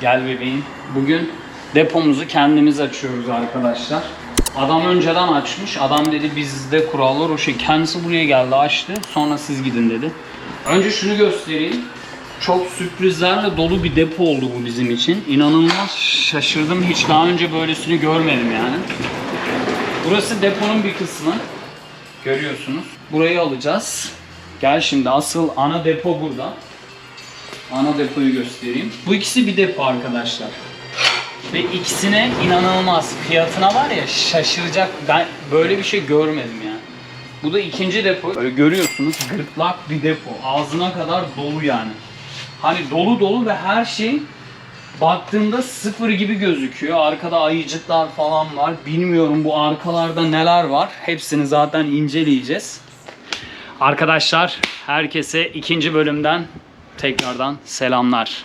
Gel bebeğim. Bugün depomuzu kendimiz açıyoruz arkadaşlar. Adam önceden açmış. Adam dedi bizde kurallar o şey. Kendisi buraya geldi açtı. Sonra siz gidin dedi. Önce şunu göstereyim. Çok sürprizlerle dolu bir depo oldu bu bizim için. İnanılmaz şaşırdım. Hiç daha önce böylesini görmedim yani. Burası deponun bir kısmı. Görüyorsunuz. Burayı alacağız. Gel şimdi asıl ana depo burada. Ana depoyu göstereyim. Bu ikisi bir depo arkadaşlar. Ve ikisine inanılmaz. Fiyatına var ya şaşıracak. Ben böyle bir şey görmedim yani. Bu da ikinci depo. Böyle görüyorsunuz gırtlak bir depo. Ağzına kadar dolu yani. Hani dolu dolu ve her şey baktığımda sıfır gibi gözüküyor. Arkada ayıcıklar falan var. Bilmiyorum bu arkalarda neler var. Hepsini zaten inceleyeceğiz. Arkadaşlar herkese ikinci bölümden tekrardan selamlar.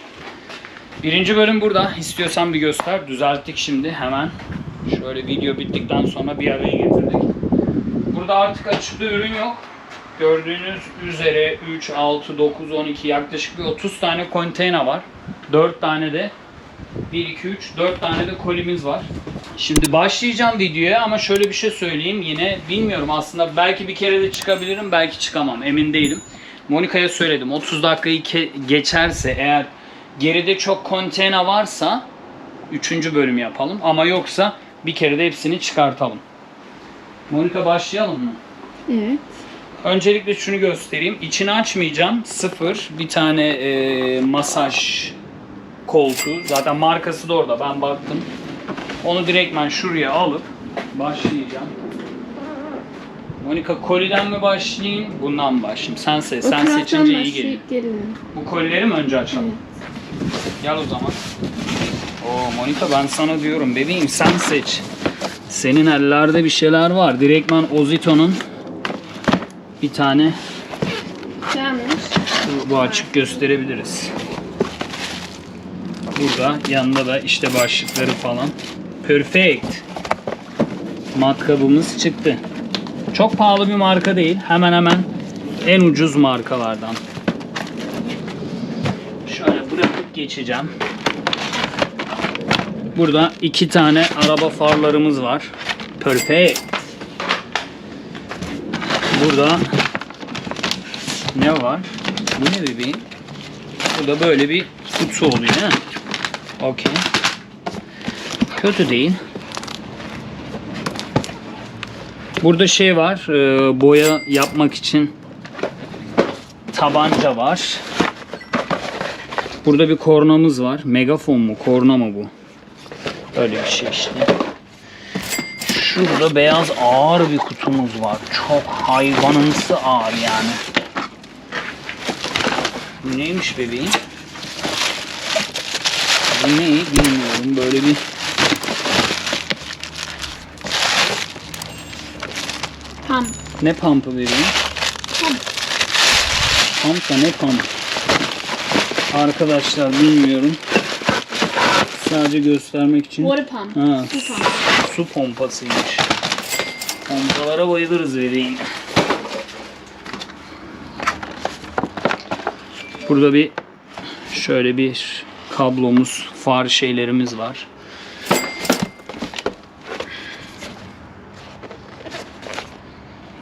Birinci bölüm burada. İstiyorsan bir göster. Düzelttik şimdi hemen. Şöyle video bittikten sonra bir araya getirdik. Burada artık açıkta ürün yok. Gördüğünüz üzere 3, 6, 9, 12 yaklaşık bir 30 tane konteyner var. 4 tane de 1, 2, 3, 4 tane de kolimiz var. Şimdi başlayacağım videoya ama şöyle bir şey söyleyeyim yine bilmiyorum aslında belki bir kere de çıkabilirim belki çıkamam emin değilim. Monika'ya söyledim 30 dakikayı geçerse eğer geride çok konteyner varsa 3. bölüm yapalım ama yoksa bir kere de hepsini çıkartalım. Monika başlayalım mı? Evet. Öncelikle şunu göstereyim. İçini açmayacağım. Sıfır. Bir tane e, masaj koltuğu. Zaten markası da orada. Ben baktım. Onu direktmen şuraya alıp başlayacağım. Monika koliden mi başlayayım? Bundan mı başlayayım? Sen seç. Sen seçince iyi geliyor. Bu kolileri mi önce açalım? Gel o zaman. Oo Monika ben sana diyorum bebeğim sen seç. Senin ellerde bir şeyler var. Direktman Ozito'nun bir tane Gelmiş. bu- bu açık gösterebiliriz. Burada yanında da işte başlıkları falan. Perfect. Matkabımız çıktı. Çok pahalı bir marka değil. Hemen hemen en ucuz markalardan. Şöyle bırakıp geçeceğim. Burada iki tane araba farlarımız var. Perfect. Burada ne var? Bu ne bebeğim? Burada böyle bir kutu oluyor? Okey. Kötü değil. Burada şey var. e, boya yapmak için tabanca var. Burada bir kornamız var. Megafon mu? Korna mı bu? Öyle bir şey işte. Şurada beyaz ağır bir kutumuz var. Çok hayvanımsı ağır yani. Bu neymiş bebeğim? Bu ne bilmiyorum. Böyle bir Tam. ne pampı bebeğim? Pump. Pump da ne pump? Arkadaşlar bilmiyorum. Sadece göstermek için. Water pump. Ha, Su pump. su pompasıymış. Pompalara bayılırız bebeğim. Burada bir şöyle bir kablomuz, far şeylerimiz var.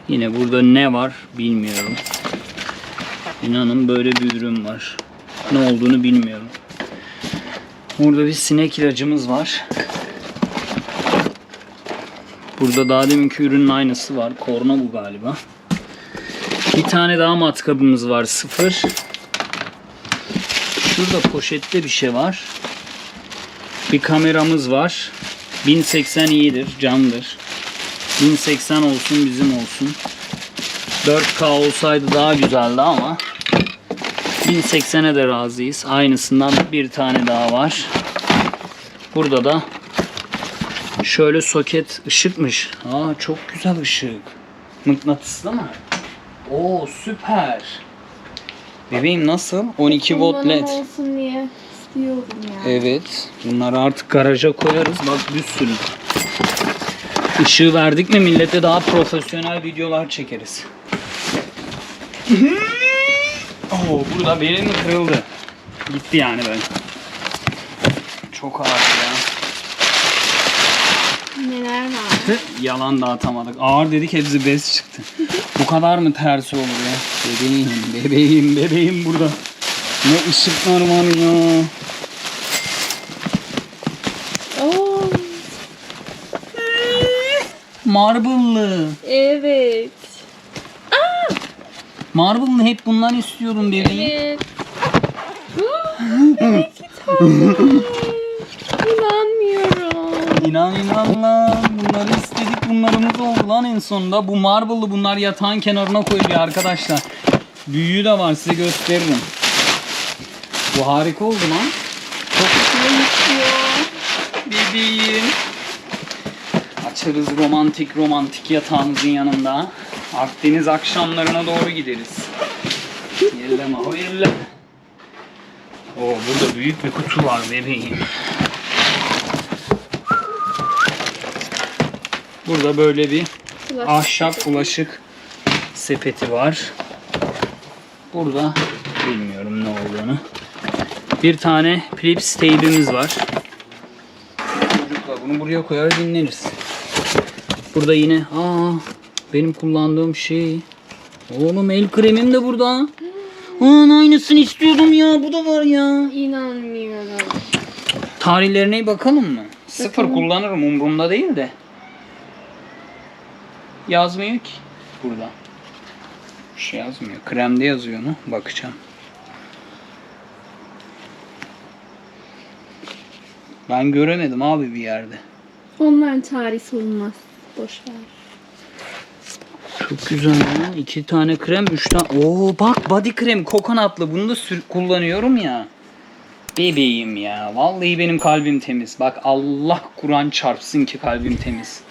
Yine burada ne var bilmiyorum. İnanın böyle bir ürün var. Ne olduğunu bilmiyorum. Burada bir sinek ilacımız var. Burada daha deminki ürünün aynısı var. Korna bu galiba. Bir tane daha matkabımız var. Sıfır. Şurada poşette bir şey var. Bir kameramız var. 1080 iyidir, candır. 1080 olsun bizim olsun. 4K olsaydı daha güzeldi ama 1080'e de razıyız. Aynısından bir tane daha var. Burada da şöyle soket ışıkmış. Aa çok güzel ışık. Mıknatıslı mı? Oo süper. Bebeğim nasıl? 12 volt led. olsun diye istiyorum ya. Evet. Bunları artık garaja koyarız. Bak bir sürü. Işığı verdik mi millete daha profesyonel videolar çekeriz. Oo, burada benim kırıldı. Gitti yani ben. çok ağır ya. Neler var? Yalan da atamadık. Ağır dedik hepsi bez çıktı. Bu kadar mı tersi olur ya? Bebeğim, bebeğim, bebeğim burada. Ne ışıklar var ya. Oo, Marble'lı. evet. Marble'lı hep bundan istiyordum bebeğim. Evet. evet İnanmıyorum. İnan inan lan. Bunları istedik bunlarımız oldu lan en sonunda. Bu Marble'lı bunlar yatağın kenarına koyuluyor arkadaşlar. Büyüğü de var size gösteririm. Bu harika oldu lan. Çok hoşuma gitti Bebeğim. Açarız romantik romantik yatağımızın yanında. Akdeniz akşamlarına doğru gideriz. Yelleme yelleme. Oo burada büyük bir kutu var bebeğim. Burada böyle bir ahşap bulaşık sepeti var. Burada bilmiyorum ne olduğunu. Bir tane Philips teybimiz var. Çocuklar bunu buraya koyar dinleriz. Burada yine aa benim kullandığım şey. Oğlum el kremim de burada. Aa, aynısını istiyordum ya. Bu da var ya. İnanmıyorum. Tarihlerine bakalım mı? Sıfır Bakalım. kullanırım umurumda değil de. Yazmıyor ki burada. Bir şey yazmıyor. Kremde yazıyor mu? Bakacağım. Ben göremedim abi bir yerde. Onların tarihi olmaz. Boş ver. Çok güzel ya. İki tane krem, üç tane. Oo bak body krem kokonatlı. Bunu da sür- kullanıyorum ya. Bebeğim ya. Vallahi benim kalbim temiz. Bak Allah Kur'an çarpsın ki kalbim temiz.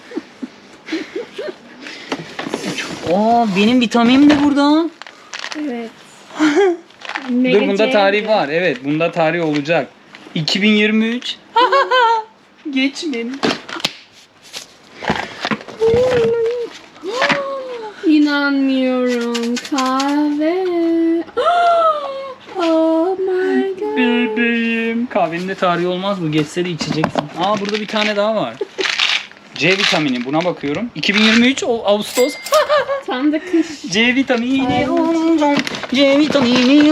Oo benim vitaminim de burada. Evet. Dur bunda tarih var. Evet bunda tarih olacak. 2023. Geçmedi. İnanmıyorum. Kahve. Oh my god. Bebeğim. Kahvenin de tarihi olmaz mı? Geçse de içeceksin. Aa burada bir tane daha var. C vitamini buna bakıyorum. 2023 o- Ağustos. Tam da kış. C vitamini. C vitamini.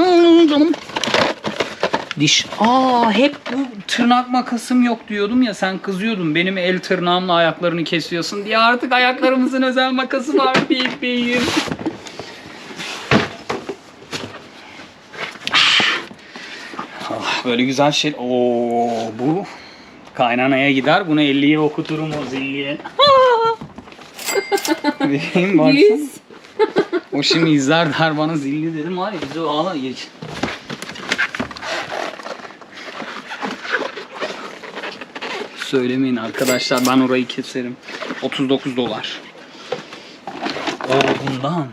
Diş. Aa hep bu tırnak makasım yok diyordum ya sen kızıyordun. Benim el tırnağımla ayaklarını kesiyorsun diye artık ayaklarımızın özel makası var bebeğim. Ah, böyle güzel şey. Oo bu kaynanaya gider. Bunu 50'ye okuturum o zilliye. Bebeğim baksana. O şimdi izler der bana zilli dedim ya bizi o ağla geç. Söylemeyin arkadaşlar ben orayı keserim. 39 dolar. O bundan.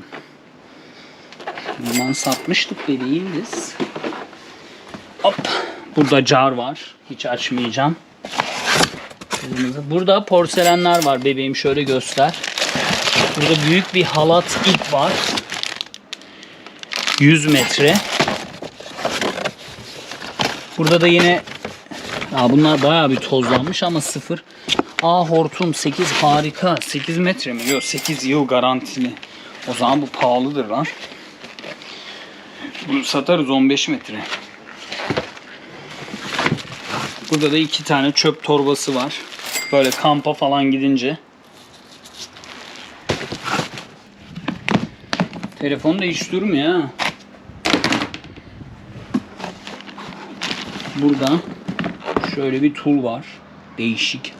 Bundan satmıştık bebeğim biz. Hop. Burada car var. Hiç açmayacağım. Burada porselenler var bebeğim şöyle göster. Burada büyük bir halat ip var. 100 metre. Burada da yine Aa, bunlar bayağı bir tozlanmış ama sıfır. Aa hortum 8 harika. 8 metre mi? Yok 8 yıl garantili. O zaman bu pahalıdır lan. Bunu satarız 15 metre. Burada da iki tane çöp torbası var. Böyle kampa falan gidince Telefon da hiç durmuyor ha. Burada şöyle bir tool var. Değişik.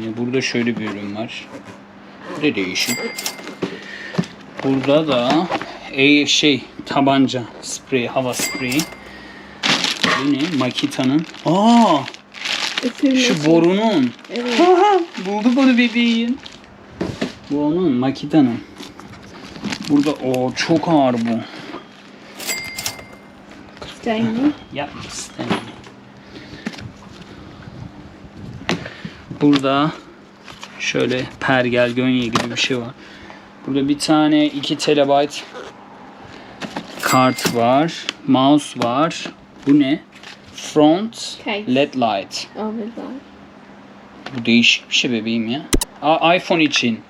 Yine burada şöyle bir ürün var. Bu da değişik. Burada da e, şey tabanca sprey, hava spreyi. Bu ne? Makita'nın. Aa, Üfürmesi. şu borunun. Evet. Bulduk onu bebeğim. Bu onun Makita'nın. Burada o çok ağır bu. Stanley. Yapma istemiyorum. Burada şöyle pergel gönye gibi bir şey var. Burada bir tane 2 terabayt kart var. Mouse var. Bu ne? Front Case. LED light. Oh. Bu değişik bir şey bebeğim ya. A- iPhone için.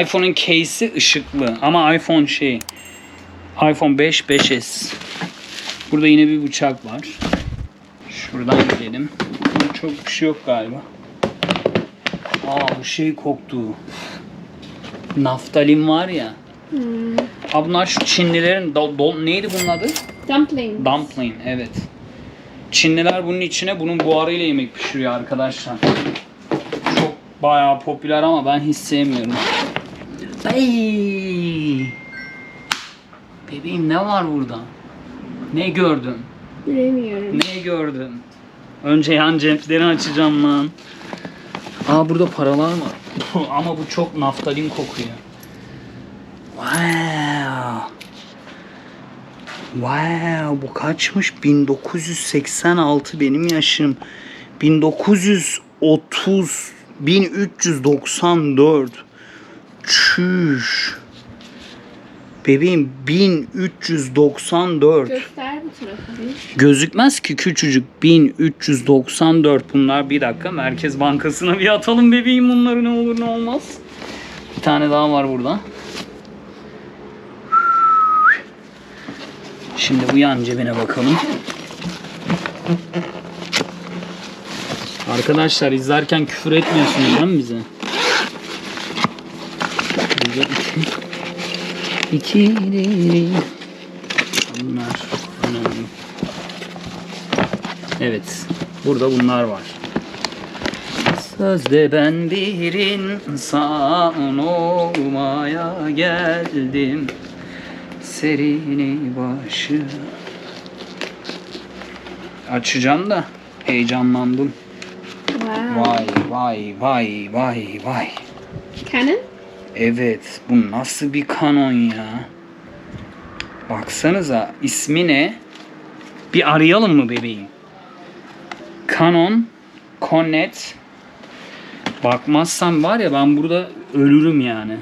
iPhone'un case'i ışıklı ama iPhone şey iPhone 5 5s. Burada yine bir bıçak var. Şuradan gidelim. Burada çok bir şey yok galiba. Aa bu şey koktu. Naftalin var ya. Hmm. Aa bunlar şu Çinlilerin do- do- neydi bunun adı? Dumpling. Dumpling evet. Çinliler bunun içine bunun buharıyla yemek pişiriyor arkadaşlar. Çok bayağı popüler ama ben hiç sevmiyorum. Ay! Bebeğim ne var burada? Ne gördün? Bilemiyorum. Ne gördün? Önce yan ceplerini açacağım lan. Aa burada paralar var. Ama bu çok naftalin kokuyor. Wow. Wow bu kaçmış? 1986 benim yaşım. 1930 1394 Çüş. Bebeğim 1394. Göster bu tarafa bir. Gözükmez ki küçücük 1394 bunlar bir dakika Merkez Bankası'na bir atalım bebeğim bunları ne olur ne olmaz. Bir tane daha var burada. Şimdi bu yan cebine bakalım. Arkadaşlar izlerken küfür etmiyorsunuz değil mi bize? Burada iki. İki. Bunlar önemli. Evet. Burada bunlar var. Sözde ben bir insan olmaya geldim. Serini başı. Açacağım da heyecanlandım. Wow. Vay vay vay vay vay. Canon? Evet, bu nasıl bir kanon ya? Baksanıza ismi ne? Bir arayalım mı bebeğim? Canon Connet Bakmazsam var ya ben burada ölürüm yani.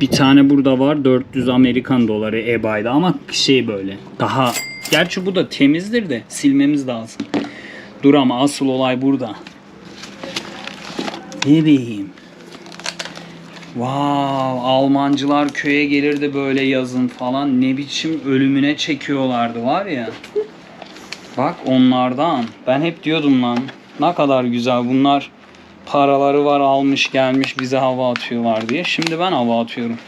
Bir tane burada var 400 Amerikan doları eBay'da ama şey böyle daha Gerçi bu da temizdir de silmemiz lazım. Dur ama asıl olay burada. Bebeğim. Wow, Almancılar köye gelirdi böyle yazın falan. Ne biçim ölümüne çekiyorlardı var ya. Bak onlardan. Ben hep diyordum lan. Ne kadar güzel bunlar. Paraları var almış gelmiş bize hava atıyorlar diye. Şimdi ben hava atıyorum.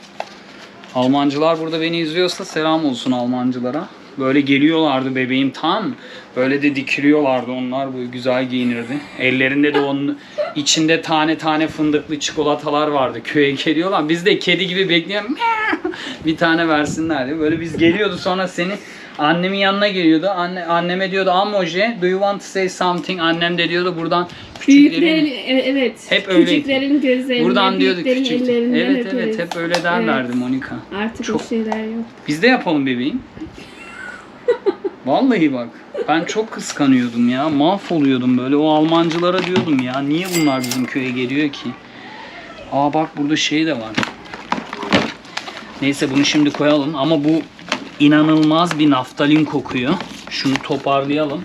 Almancılar burada beni izliyorsa selam olsun Almancılara. Böyle geliyorlardı bebeğim tam. Böyle de dikiliyorlardı onlar böyle güzel giyinirdi. Ellerinde de onun içinde tane tane fındıklı çikolatalar vardı. Köye geliyorlar. Biz de kedi gibi bekliyorum. bir tane versinler diye. Böyle biz geliyordu sonra seni annemin yanına geliyordu. Anne, anneme diyordu Amoje do you want to say something? Annem de diyordu buradan Büyüklerin, küçüklerin e- evet. Hep öyleydi. Küçüklerin gözlerinde, buradan diyordu büyüklerin küçük. Evet evet öyle. hep öyle derlerdi Evet. Monika. Artık Çok- o şeyler yok. Biz de yapalım bebeğim. Vallahi bak ben çok kıskanıyordum ya. Mahvoluyordum böyle. O Almancılara diyordum ya. Niye bunlar bizim köye geliyor ki? Aa bak burada şey de var. Neyse bunu şimdi koyalım ama bu inanılmaz bir naftalin kokuyor. Şunu toparlayalım.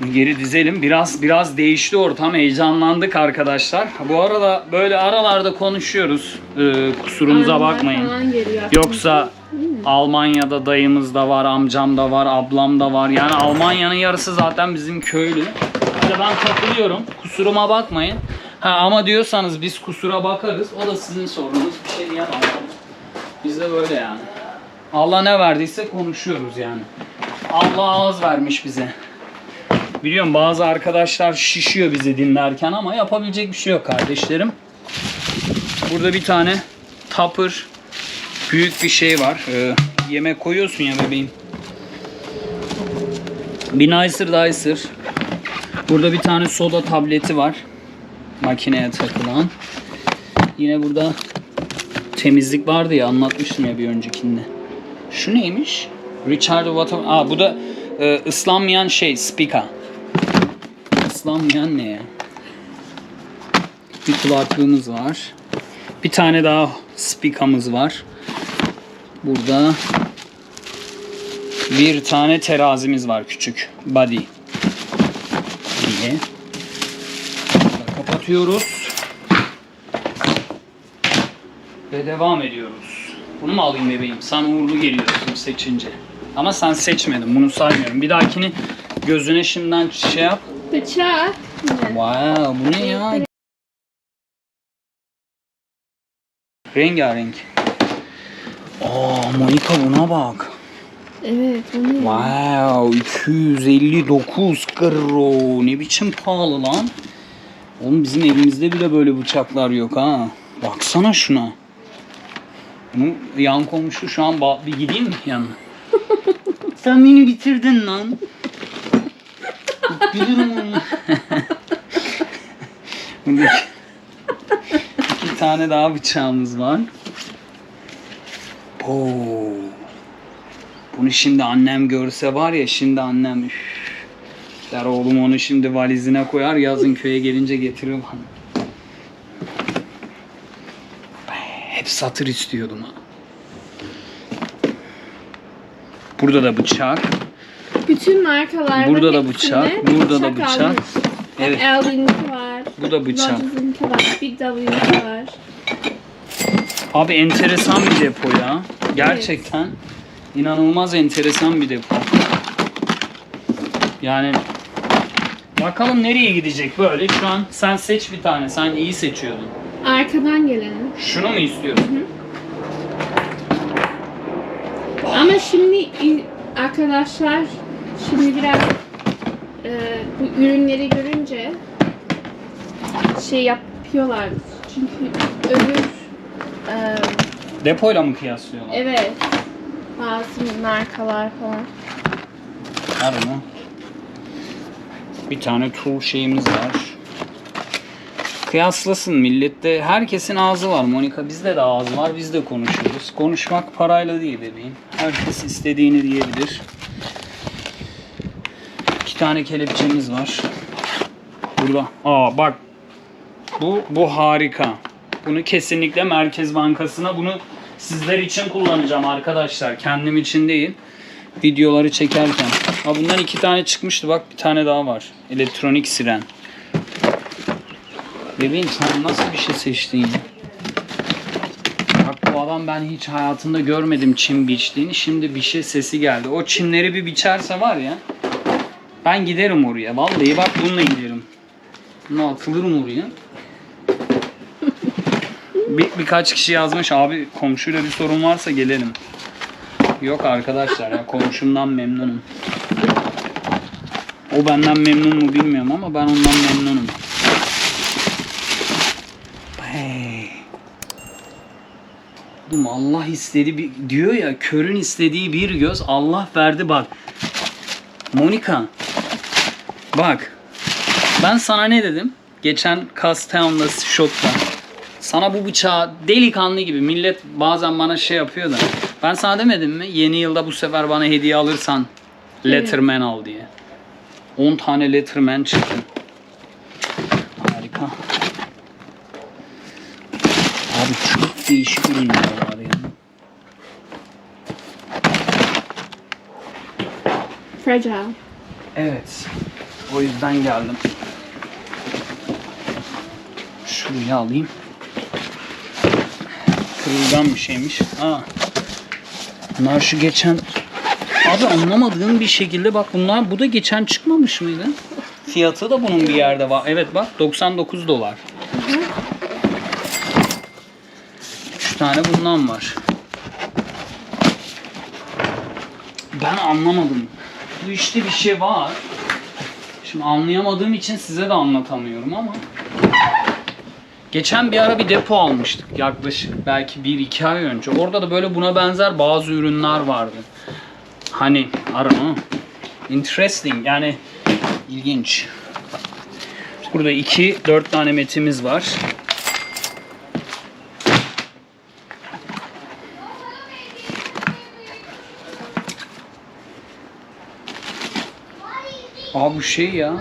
Bunu Geri dizelim. Biraz biraz değişti ortam. Heyecanlandık arkadaşlar. Bu arada böyle aralarda konuşuyoruz. Ee, kusurumuza Arılar bakmayın. Yoksa Almanya'da dayımız da var, amcam da var, ablam da var. Yani Almanya'nın yarısı zaten bizim köylü. Böyle ben takılıyorum. Kusuruma bakmayın. Ha ama diyorsanız biz kusura bakarız. O da sizin sorunuz. Bir şey diyemem. Biz de böyle yani. Allah ne verdiyse konuşuyoruz yani. Allah ağız vermiş bize. Biliyorum bazı arkadaşlar şişiyor bizi dinlerken ama yapabilecek bir şey yok kardeşlerim. Burada bir tane Tupper büyük bir şey var. Ee, yemek koyuyorsun ya bebeğim. Bir Nicer Dicer. Burada bir tane soda tableti var. Makineye takılan. Yine burada temizlik vardı ya anlatmıştım ya bir öncekinde. Şu neymiş? Richard Water. Aa bu da e, ıslanmayan şey spika. Islanmayan ne ya? Bir kulaklığımız var. Bir tane daha spikamız var. Burada Bir tane terazimiz var küçük. Body. Diye. Burada Kapatıyoruz. Ve devam ediyoruz. Bunu mu alayım bebeğim? Sen uğurlu geliyorsun seçince. Ama sen seçmedin. Bunu saymıyorum. Bir dahakini gözüne şimdiden şey yap. Bıçak. Wow, bu ne ya? Rengarenk. Aa, Monika buna bak. Evet o ne? Wow, 259 kro. Ne biçim pahalı lan. Oğlum bizim elimizde bile böyle bıçaklar yok ha. Baksana şuna. Bunu yan komşu şu an bir gideyim mi yanına? Sen beni bitirdin lan. Bilirim onu. İki tane daha bıçağımız var. Oo. Bunu şimdi annem görse var ya şimdi annem üf, der oğlum onu şimdi valizine koyar yazın köye gelince getirir bana. Hep satır istiyordum ha. Burada da bıçak. Bütün markalarda Burada da bıçak, burada da bıçak. almış. Evet. Elvin'inki var. Bu da bıçak. Rogers'ınki var. Big W'ninki var. Abi enteresan bir depo ya. Gerçekten inanılmaz enteresan bir depo. Yani bakalım nereye gidecek böyle. Şu an sen seç bir tane. Sen iyi seçiyordun. Arkadan geleni. Şunu mu istiyorsun? Ama şimdi in- arkadaşlar şimdi biraz e, bu ürünleri görünce şey yapıyorlar. Çünkü öbür e, Depoyla mı kıyaslıyorlar? evet bazı markalar falan. Var mı? Bir tane tool şeyimiz var. Kıyaslasın millette. Herkesin ağzı var Monika. Bizde de ağzı var. Biz de konuşuyoruz. Konuşmak parayla değil bebeğim. Herkes istediğini diyebilir. İki tane kelepçemiz var. Burada. Aa bak. Bu bu harika. Bunu kesinlikle Merkez Bankası'na bunu sizler için kullanacağım arkadaşlar. Kendim için değil videoları çekerken. Ha bundan iki tane çıkmıştı bak bir tane daha var. Elektronik siren. Bebeğim sen nasıl bir şey seçtin? Bak bu adam ben hiç hayatımda görmedim çim biçtiğini. Şimdi bir şey sesi geldi. O çimleri bir biçerse var ya. Ben giderim oraya. Vallahi bak bununla giderim. Bunu atılırım oraya. Bir, birkaç kişi yazmış abi komşuyla bir sorun varsa gelelim. Yok arkadaşlar ya komşumdan memnunum. O benden memnun mu bilmiyorum ama ben ondan memnunum. Hey. Oğlum Allah istedi bir diyor ya körün istediği bir göz Allah verdi bak. Monika bak ben sana ne dedim? Geçen Castown'da Shot'ta. Sana bu bıçağı delikanlı gibi millet bazen bana şey yapıyor da. Ben sana demedim mi? Yeni yılda bu sefer bana hediye alırsan Letterman al diye. 10 tane Letterman çıktı. Harika. Abi çok değişik ürünler var ya. Fragile. Evet. O yüzden geldim. Şurayı alayım. Kırılgan bir şeymiş. Aa. Bunlar şu geçen... Abi anlamadığım bir şekilde bak bunlar bu da geçen çıkmamış mıydı? Fiyatı da bunun bir yerde var. Evet bak 99 dolar. 3 tane bundan var. Ben anlamadım. Bu işte bir şey var. Şimdi anlayamadığım için size de anlatamıyorum ama. Geçen bir ara bir depo almıştık yaklaşık belki 1-2 ay önce. Orada da böyle buna benzer bazı ürünler vardı. Hani ara ha. Interesting yani ilginç. Burada 2-4 tane metimiz var. Aa bu şey ya.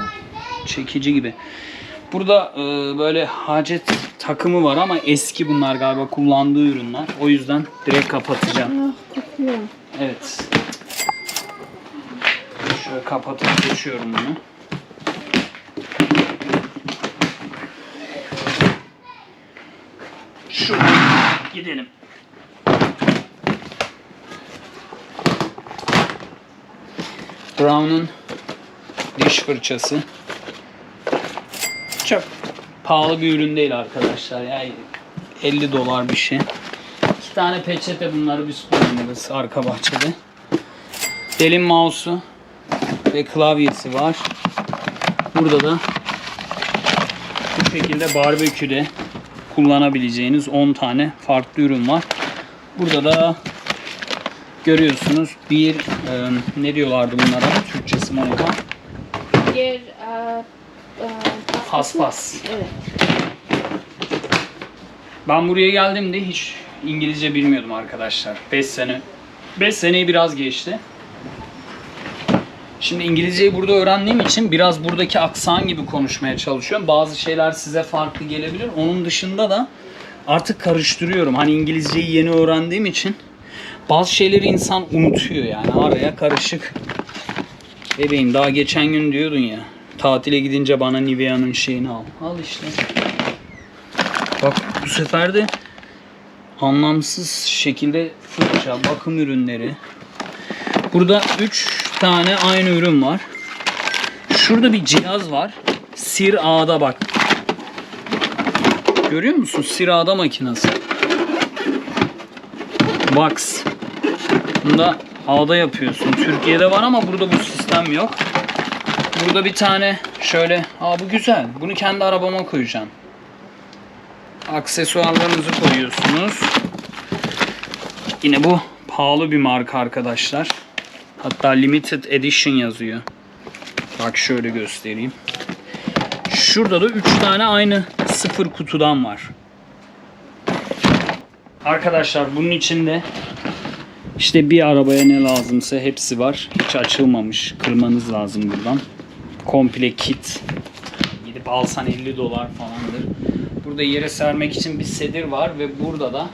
Çekici gibi. Burada e, böyle hacet takımı var ama eski bunlar galiba kullandığı ürünler. O yüzden direkt kapatacağım. Ah kokuyor. Evet. Şöyle kapatıp geçiyorum bunu. Şuradan gidelim. Brown'un diş fırçası. Çok pahalı bir ürün değil arkadaşlar. Yani 50 dolar bir şey. İki tane peçete bunları biz kullanırız arka bahçede. Delin mouse'u ve klavyesi var. Burada da bu şekilde barbeküde kullanabileceğiniz 10 tane farklı ürün var. Burada da görüyorsunuz bir e, ne diyorlardı bunlara Türkçesi Monika? Bir e, e, Paspas. Evet. Ben buraya geldiğimde hiç İngilizce bilmiyordum arkadaşlar. 5 sene. 5 seneyi biraz geçti. Şimdi İngilizceyi burada öğrendiğim için biraz buradaki aksan gibi konuşmaya çalışıyorum. Bazı şeyler size farklı gelebilir. Onun dışında da artık karıştırıyorum. Hani İngilizceyi yeni öğrendiğim için bazı şeyleri insan unutuyor yani. Araya karışık. Bebeğim daha geçen gün diyordun ya. Tatile gidince bana Nivea'nın şeyini al. Al işte. Bak bu sefer de anlamsız şekilde fırça, bakım ürünleri. Burada 3 tane aynı ürün var. Şurada bir cihaz var. Sir A'da bak. Görüyor musun? Sir A'da makinesi. Box. Bunda A'da yapıyorsun. Türkiye'de var ama burada bu sistem yok. Burada bir tane şöyle, aa bu güzel. Bunu kendi arabama koyacağım aksesuarlarınızı koyuyorsunuz. Yine bu pahalı bir marka arkadaşlar. Hatta limited edition yazıyor. Bak şöyle göstereyim. Şurada da 3 tane aynı sıfır kutudan var. Arkadaşlar bunun içinde işte bir arabaya ne lazımsa hepsi var. Hiç açılmamış. Kırmanız lazım buradan. Komple kit. Gidip alsan 50 dolar falandır. Burada yere sermek için bir sedir var ve burada da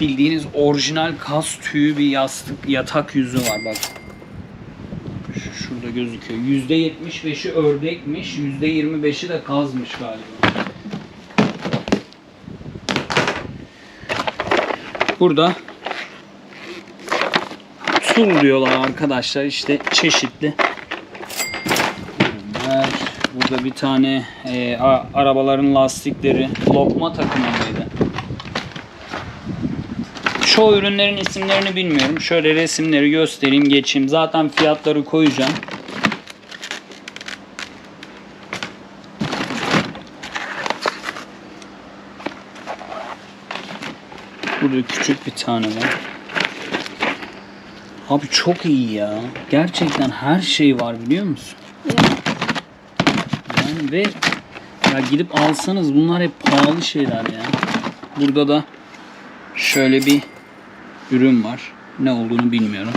bildiğiniz orijinal kas tüyü bir yastık yatak yüzü var bak. Şu- Şurada gözüküyor. %75'i ördekmiş, %25'i de kazmış galiba. Burada tool diyorlar arkadaşlar işte çeşitli. Burada bir tane e, a- arabaların lastikleri lokma takımındaydı. Çoğu ürünlerin isimlerini bilmiyorum. Şöyle resimleri göstereyim geçeyim. Zaten fiyatları koyacağım. Burada küçük bir tane var. Abi çok iyi ya. Gerçekten her şey var biliyor musun? Ve ya gidip alsanız bunlar hep pahalı şeyler ya. Burada da şöyle bir ürün var. Ne olduğunu bilmiyorum.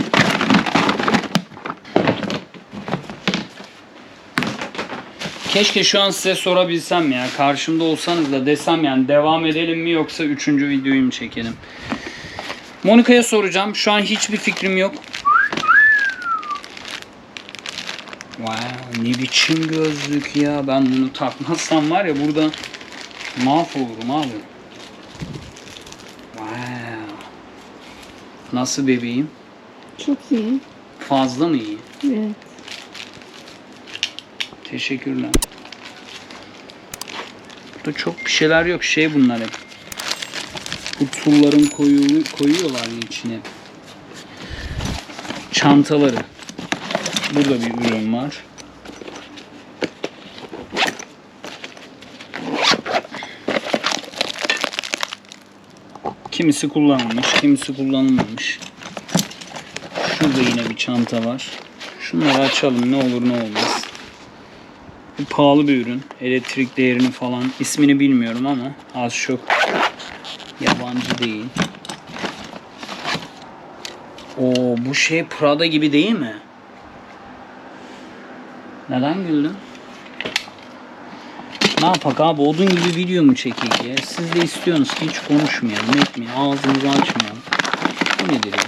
Keşke şu an size sorabilsem ya. Karşımda olsanız da desem yani devam edelim mi yoksa üçüncü videoyu mu çekelim? Monika'ya soracağım. Şu an hiçbir fikrim yok. Wow, ne biçim gözlük ya. Ben bunu takmazsam var ya burada mahvolurum abi. Wow. Nasıl bebeğim? Çok iyi. Fazla mı iyi? Evet. Teşekkürler. Burada çok bir şeyler yok. Şey bunlar hep. Bu tulların koyu, koyuyorlar içine. Çantaları. Burada bir ürün var. Kimisi kullanılmış, kimisi kullanılmamış. Şurada yine bir çanta var. Şunları açalım ne olur ne olmaz. Bu pahalı bir ürün. Elektrik değerini falan ismini bilmiyorum ama az çok yabancı değil. O bu şey Prada gibi değil mi? Neden güldün? Ne yapak abi odun gibi video mu çekeyim ya? Siz de istiyorsunuz ki hiç konuşmayalım etmeyelim ağzımızı açmayalım. Bu nedir ya?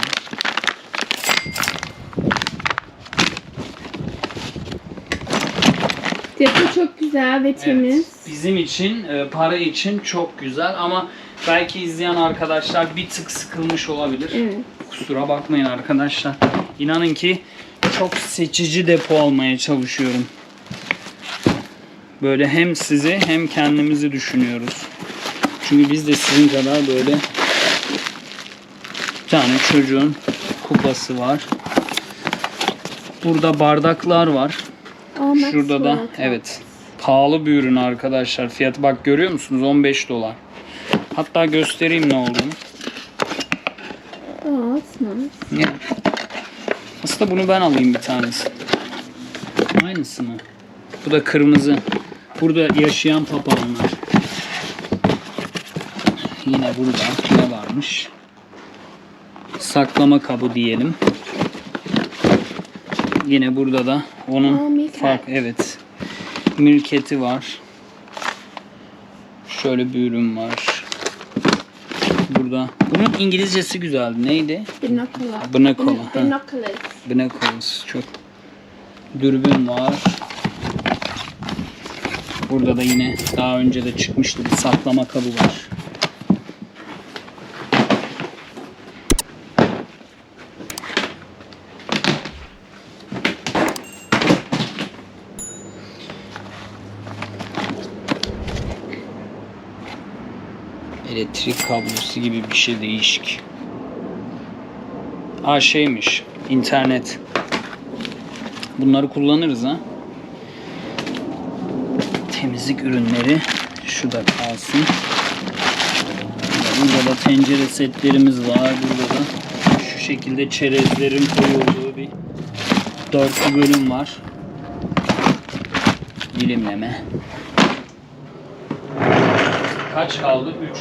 Depo çok güzel ve temiz. Evet, bizim için e, para için çok güzel ama belki izleyen arkadaşlar bir tık sıkılmış olabilir. Evet. Kusura bakmayın arkadaşlar. İnanın ki çok seçici depo almaya çalışıyorum. Böyle hem sizi hem kendimizi düşünüyoruz. Çünkü biz de sizin kadar böyle bir tane çocuğun kupası var. Burada bardaklar var. Şurada da evet pahalı bir ürün arkadaşlar. Fiyatı bak görüyor musunuz? 15 dolar. Hatta göstereyim ne olduğunu. Oh, nice. Aslında bunu ben alayım bir tanesi. Aynısı mı? Bu da kırmızı. Burada yaşayan papağanlar. Yine burada ne varmış? Saklama kabı diyelim. Yine burada da Aa, onun milket. fark evet. Milketi var. Şöyle bir ürün var. Burada. Bunun İngilizcesi güzeldi. Neydi? Binocular. Binocular. Binoculars. Binoculars çok. Dürbün var. Burada da yine daha önce de çıkmıştı bir saklama kabı var. Elektrik kablosu gibi bir şey değişik. Aa şeymiş. internet. Bunları kullanırız ha. Temizlik ürünleri. Şu da kalsın. Burada da tencere setlerimiz var. Burada da şu şekilde çerezlerin koyulduğu bir dörtlü bölüm var. Dilimleme. Kaç kaldı? 3.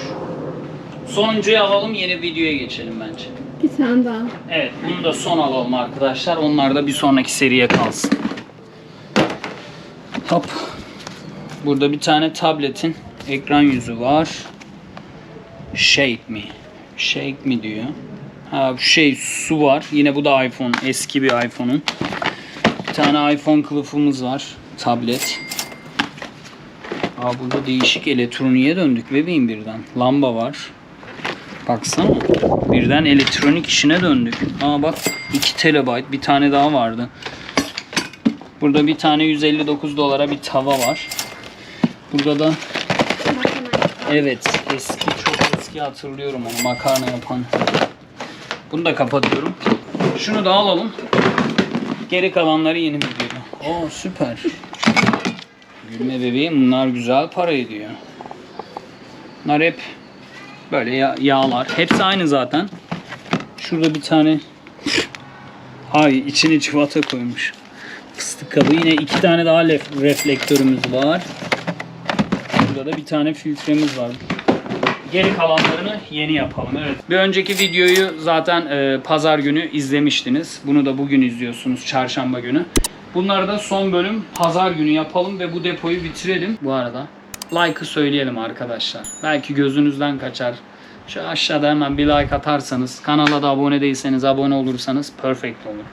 Sonuncuyu alalım yeni videoya geçelim bence. Bir tane daha. Evet bunu da son alalım arkadaşlar. Onlar da bir sonraki seriye kalsın. Hop. Burada bir tane tabletin ekran yüzü var. Shake me. Shake me diyor. Ha şey su var. Yine bu da iPhone. Eski bir iPhone'un. Bir tane iPhone kılıfımız var. Tablet. Aa burada değişik elektroniğe döndük bebeğim birden. Lamba var. Baksana. Birden elektronik işine döndük. Aa bak 2 terabayt bir tane daha vardı. Burada bir tane 159 dolara bir tava var. Burada da evet eski çok eski hatırlıyorum onu makarna yapan. Bunu da kapatıyorum. Şunu da alalım. Geri kalanları yeni videoda. Oo süper. Gülme bebeğim bunlar güzel para ediyor. Bunlar hep Böyle ya- yağlar. Hepsi aynı zaten. Şurada bir tane Ay içine çikolata koymuş. Fıstık kabı. Yine iki tane daha reflektörümüz var. Burada da bir tane filtremiz var. Geri kalanlarını yeni yapalım. Evet. Bir önceki videoyu zaten e, pazar günü izlemiştiniz. Bunu da bugün izliyorsunuz çarşamba günü. Bunları da son bölüm pazar günü yapalım ve bu depoyu bitirelim. Bu arada like'ı söyleyelim arkadaşlar. Belki gözünüzden kaçar. Şu aşağıda hemen bir like atarsanız, kanala da abone değilseniz abone olursanız perfect olur.